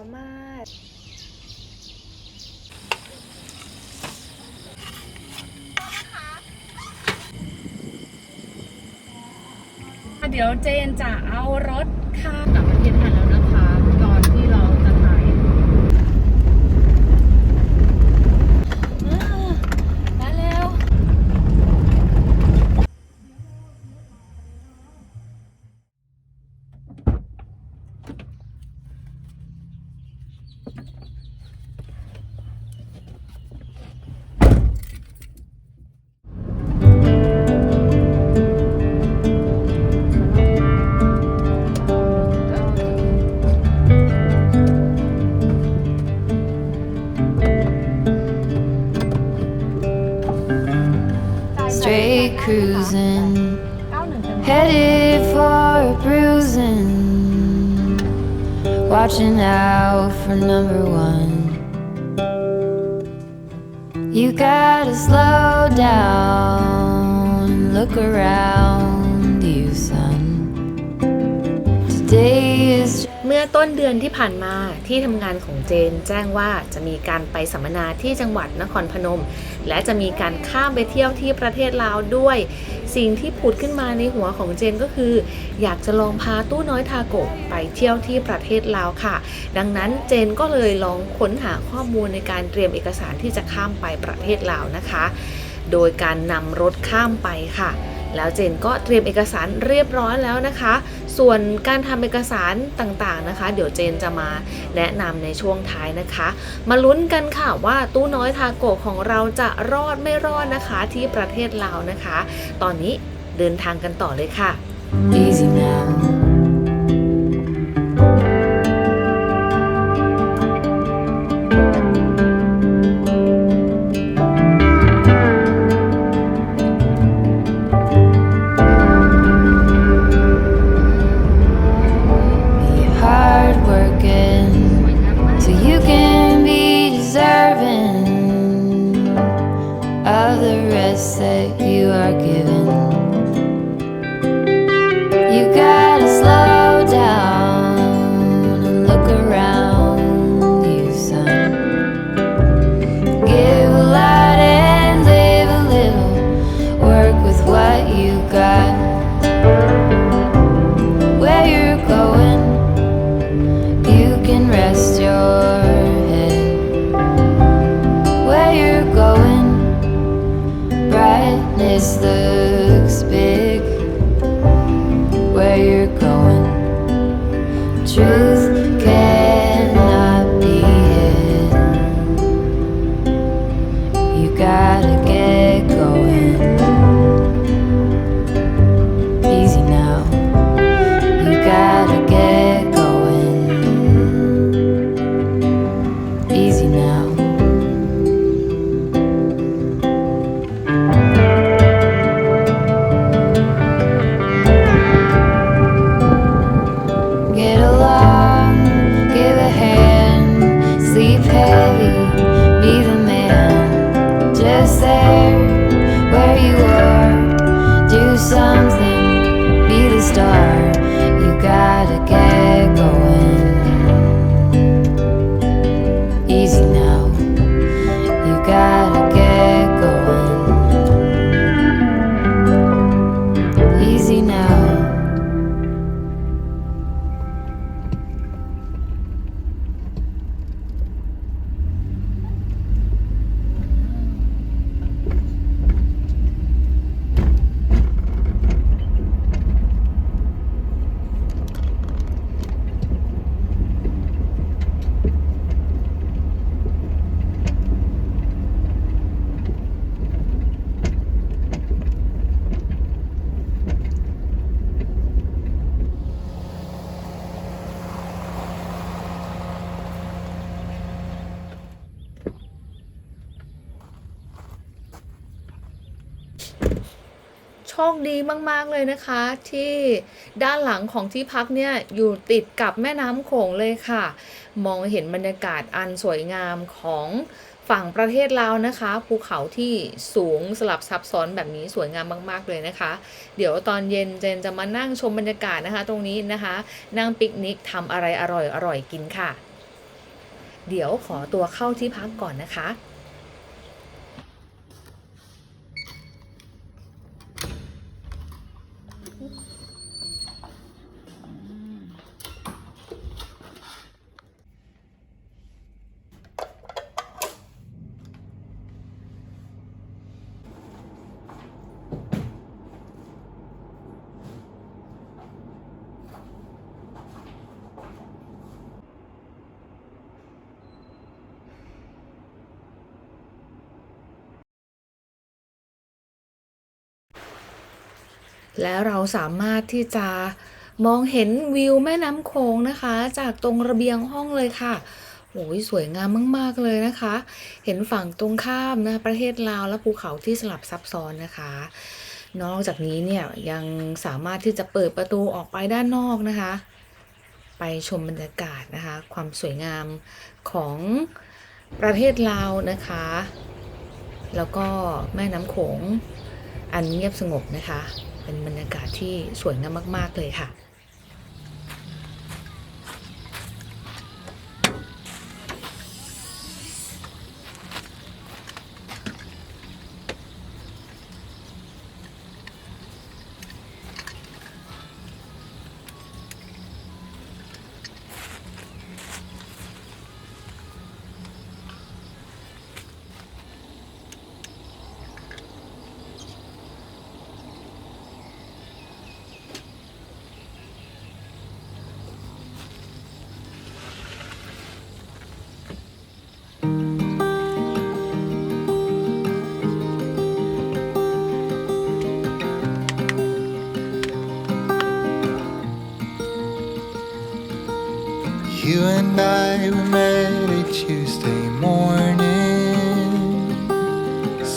ามารถ เดี๋ยวเจนจะเอารถค่ะกลับประเทศไทย Watching out for number one. You gotta slow down, look around you, son. Today is เมื่อต้นเดือนที่ผ่านมาที่ทำงานของเจน แจ้งว่าจะมีการไปสัมมนาที่จังหวัดนครพนม และจะมีการข้ามไปเที่ยวที่ประเทศลาวด้วย สิ่งที่ผุดขึ้นมาในหัวของเจนก็คือ อยากจะลองพาตู้น้อยทาโกะไปเที่ยวที่ประเทศลาวค่ะ ดังนั้นเจนก็เลยลองค้นหาข้อมูลในการเตรียมเอกสารที่จะข้ามไปประเทศลาวนะคะ โดยการนำรถข้ามไปค่ะแล้วเจนก็เตรียมเอกสารเรียบร้อยแล้วนะคะ ส่วนการทำเอกสารต่างๆนะคะ เดี๋ยวเจนจะมาแนะนำในช่วงท้ายนะคะ มาลุ้นกันค่ะว่าตู้น้อยทาโกะของเราจะรอดไม่รอดนะคะที่ประเทศลาวนะคะ ตอนนี้เดินทางกันต่อเลยค่ะ easy now. คดีมาก ๆ เลยนะคะ ที่ด้านหลังของที่พักเนี่ยอยู่ติดกับแม่น้ำโขงเลยค่ะ มองเห็นบรรยากาศอันสวยงามของฝั่งประเทศลาวนะคะ ภูเขาที่สูงสลับซับซ้อนแบบนี้สวยงามมาก ๆ เลยนะคะ เดี๋ยวตอนเย็นเจนจะมานั่งชมบรรยากาศนะคะ ตรงนี้นะคะ นั่งปิกนิกทำอะไรอร่อยๆกินค่ะ เดี๋ยวขอตัวเข้าที่พักก่อนนะคะ แล้วเราสามารถที่จะมองเห็นวิวแม่น้ำโขงนะคะ จากตรงระเบียงห้องเลยค่ะโอ้ยสวยงามมาก ๆ เลยนะคะ เห็นฝั่งตรงข้ามนะประเทศลาวและภูเขาที่สลับซับซ้อนนะคะ นอกจากนี้เนี่ยยังสามารถที่จะเปิดประตูออกไปด้านนอกนะคะ ไปชมบรรยากาศนะคะ ความสวยงามของประเทศลาวนะคะ แล้วก็แม่น้ำโขงอันเงียบสงบนะคะ เป็นบรรยากาศที่สวยงามมาก ๆ เลยค่ะ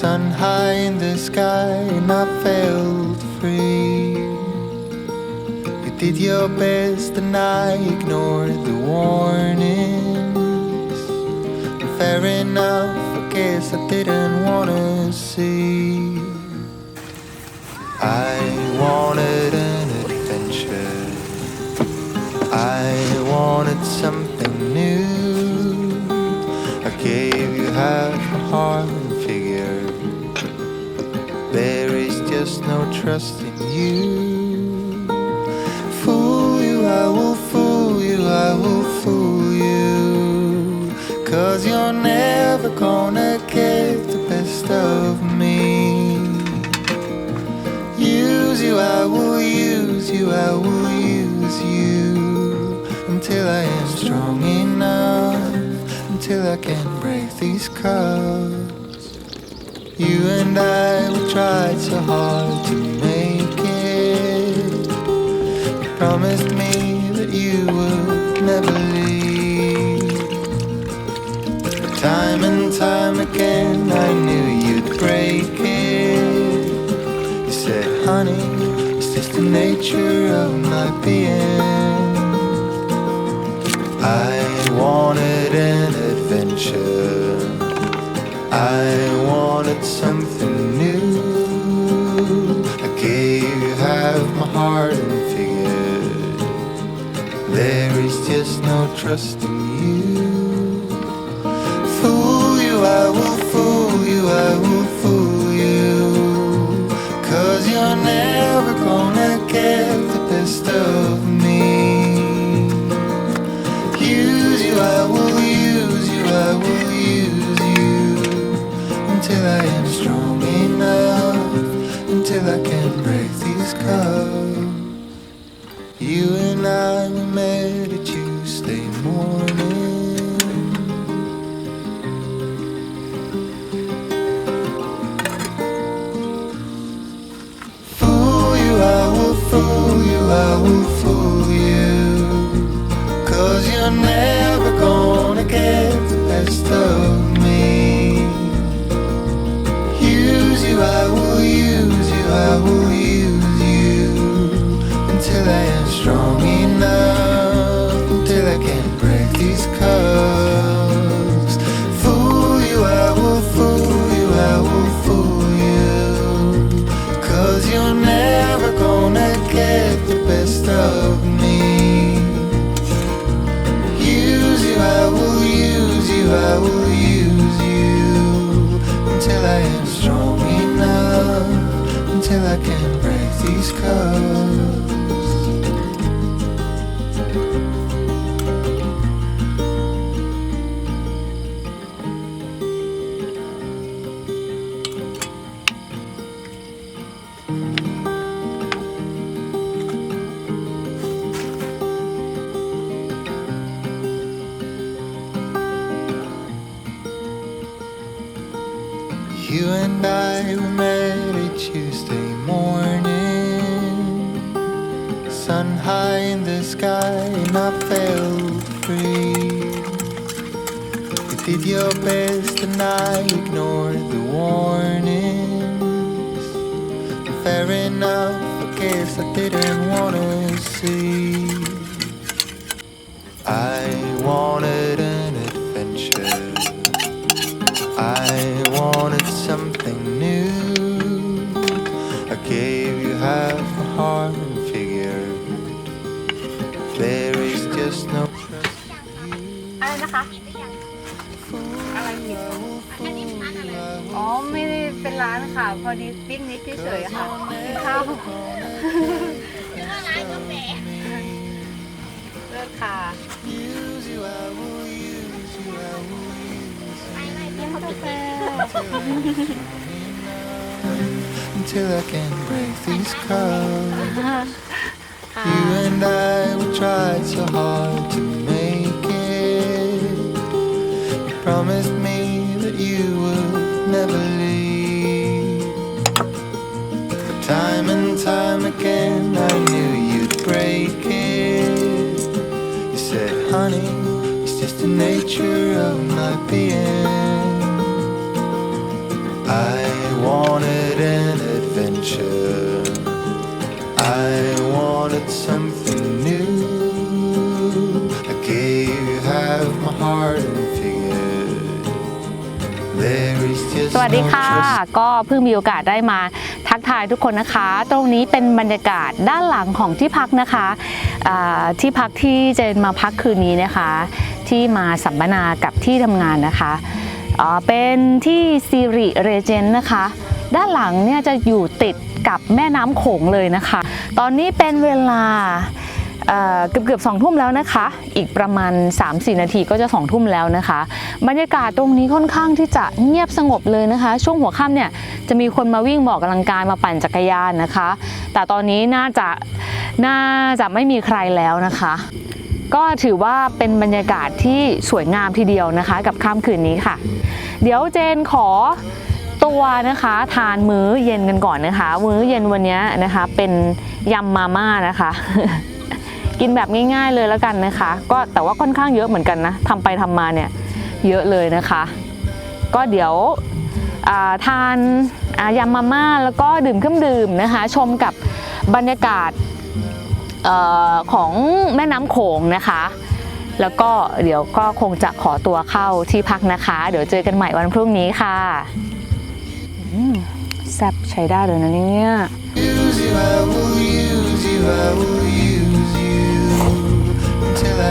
sun high in the sky, and I felt free. You did your best, and I ignored the warnings. Fair enough, I guess I didn't wanna see. I wanted an adventure. I wanted something new. I gave you half a heart no trust in you. Fool you, I will fool you, I will fool you. Cause you're never gonna get the best of me. Use you, I will use you, I will use you until I am strong enough, until I can break these cups. You and I, we tried so hard to make it. You promised me that you would never leave. But time and time again, I knew you'd break it. You said, honey, it's just the nature of my being. I wanted an adventure. I wanted something new. I gave you half my heart and figured there is just no trust in you. Fool you, I will fool you, I will fool you. Cause you're never gonna get the best of I can break these cups. You and I in the sky, and I felt free. You did your best, and I ignored the warnings. Fair enough, I guess I didn't wanna ค่ะ พอดีปิ๊กนิกเฉยๆค่ะกินข้าวเลิกค่ะ Use you, I will use you, I will use กาแฟ until I can break these cuffs. You and I, we tried so hard to make it. You promised me that you would never time again, I knew you'd break it. You said, honey, it's just the nature of my being. I wanted an adventure. I wanted something new. I gave you half my heart and figured there is just สวัสดี no ค่ะ trust ก็เพิ่งมีโอกาสได้มา ทายทุกคนนะคะ ตรงนี้เป็นบรรยากาศด้านหลังของที่พักนะคะที่พักที่เจนมาพักคืนนี้นะคะ ที่มาสัมมนากับที่ทำงานนะคะเป็นที่ซีริเรเจนนะคะ ด้านหลังเนี่ยจะอยู่ติดกับแม่น้ำโขงเลยนะคะ ตอนนี้เป็นเวลา เกือบเกือบสองทุ่มแล้วนะคะ อีกประมาณ 3-4 นาทีก็จะสองทุ่มแล้วนะคะ บรรยากาศตรงนี้ค่อนข้างที่จะเงียบสงบเลยนะคะ ช่วงหัวค่ำเนี่ยจะมีคนมาวิ่งบอกกำลังกายมาปั่นจักรยานนะคะ แต่ตอนนี้น่าจะน่าจะไม่มีใครแล้วนะคะ ก็ถือว่าเป็นบรรยากาศที่สวยงามทีเดียวนะคะ กับค่ำคืนนี้ค่ะ เดี๋ยวเจนขอตัวนะคะทานมื้อเย็นกันก่อนนะคะ มื้อเย็นวันนี้นะคะเป็นยำมาม่านะคะ กินแบบง่ายๆเลยแล้วกันนะคะ ก็แต่ว่าค่อนข้างเยอะเหมือนกันนะทำไปทำมาเนี่ยเยอะเลยนะคะ ก็เดี๋ยวาทานายำมาม่าแล้วก็ดื่มเครื่องดื่มนะคะ ชมกับบรรยากาศออของแม่น้ำโขงนะคะ แล้วก็เดี๋ยวก็คงจะขอตัวเข้าที่พักนะคะ เดี๋ยวเจอกันใหม่วันพรุ่งนี้ค่ะแซบใช้ได้เลยนะเนี่ย till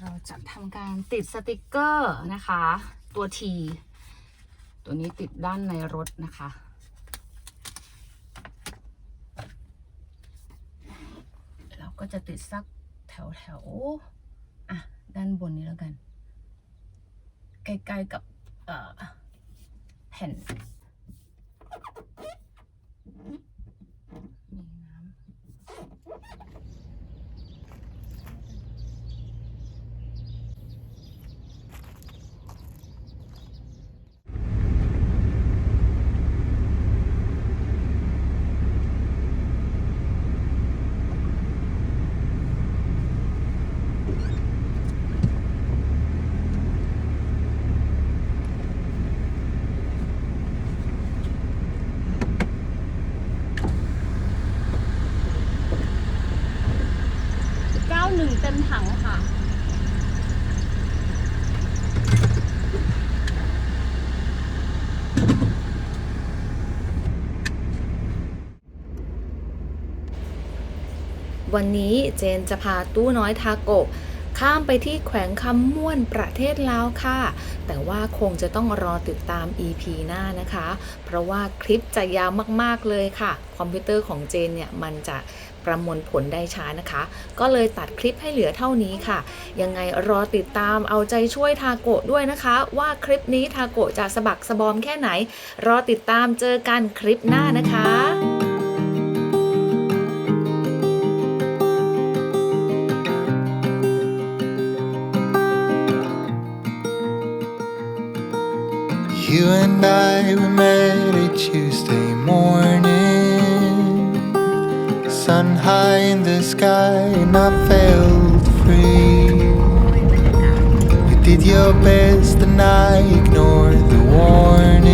เราจะทำการติดสติกเกอร์นะคะ ตัว T ตัวนี้ติดด้านในรถนะคะ เราก็จะติดสักแถวแถวอะ ด้านบนนี้แล้วกัน ใกล้ๆกับเอ่อแผ่น วันนี้เจนจะพาตู้น้อยทาโกะข้ามไปที่แขวงคำม่วนประเทศลาวค่ะ แต่ว่าคงจะต้องรอติดตาม EP หน้านะคะ เพราะว่าคลิปจะยาวมากๆเลยค่ะ คอมพิวเตอร์ของเจนเนี่ย มันจะประมวลผลได้ช้านะคะ ก็เลยตัดคลิปให้เหลือเท่านี้ค่ะ ยังไงรอติดตามเอาใจช่วยทาโกะด้วยนะคะ ว่าคลิปนี้ทาโกะจะสะบักสะบอมแค่ไหน รอติดตามเจอกันคลิปหน้านะคะ You and I, we met a Tuesday morning. Sun high in the sky, and I felt free. You did your best, and I ignored the warning.